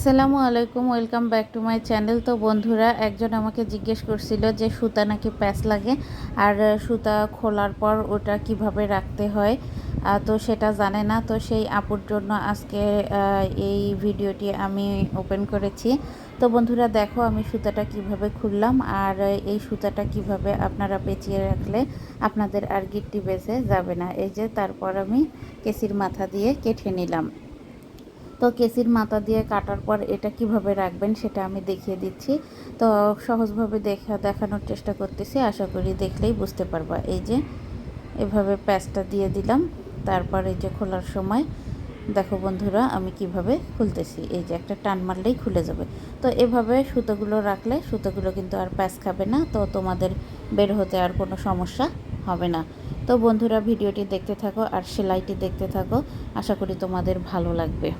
আসসালামু আলাইকুম, welcome back to my channel. তো বন্ধুরা, একজন আমাকে জিজ্ঞেস করছিল যে সুতা নাকি প্যাচ লাগে? আর সুতা খোলার পর ওটা কীভাবে রাখতে হয়? তো সেটা জানে না। তো সেই আপুর জন্য আজকে এই ভিডিওটি আমি ওপেন করেছি। তো বন্ধুরা, দেখো আমি সুতাটা কীভাবে খুললাম। আর এই সুতাটা কীভাবে আপনারা পেঁচিয়ে রাখলে আপনাদের আর গিট্টি বেঁচে যাবে না। এই যে তারপর আমি কেসির মাথা দিয়ে কেটে নিলাম। তো কেসির মাথা দিয়ে কাটার পর এটা কীভাবে রাখবেন সেটা আমি দেখিয়ে দিচ্ছি। তো সহজভাবে দেখা, দেখানোর চেষ্টা করতেছি, আশা করি দেখলেই বুঝতে পারবা। এই যে, এভাবে প্যাচটা দিয়ে দিলাম, তারপর এই যে খোলার সময়, দেখো বন্ধুরা, আমি কীভাবে খুলতেছি। এই যে একটা টান মারলেই খুলে যাবে। তো এভাবে সুতোগুলো রাখলে, সুতোগুলো কিন্তু আর প্যাচ খাবে না, তো তোমাদের বের হতে আর কোনো সমস্যা হবে না। তো বন্ধুরা, ভিডিওটি দেখতে থাকো আর সেলাইটি দেখতে থাকো। আশা করি তোমাদের ভালো লাগবে।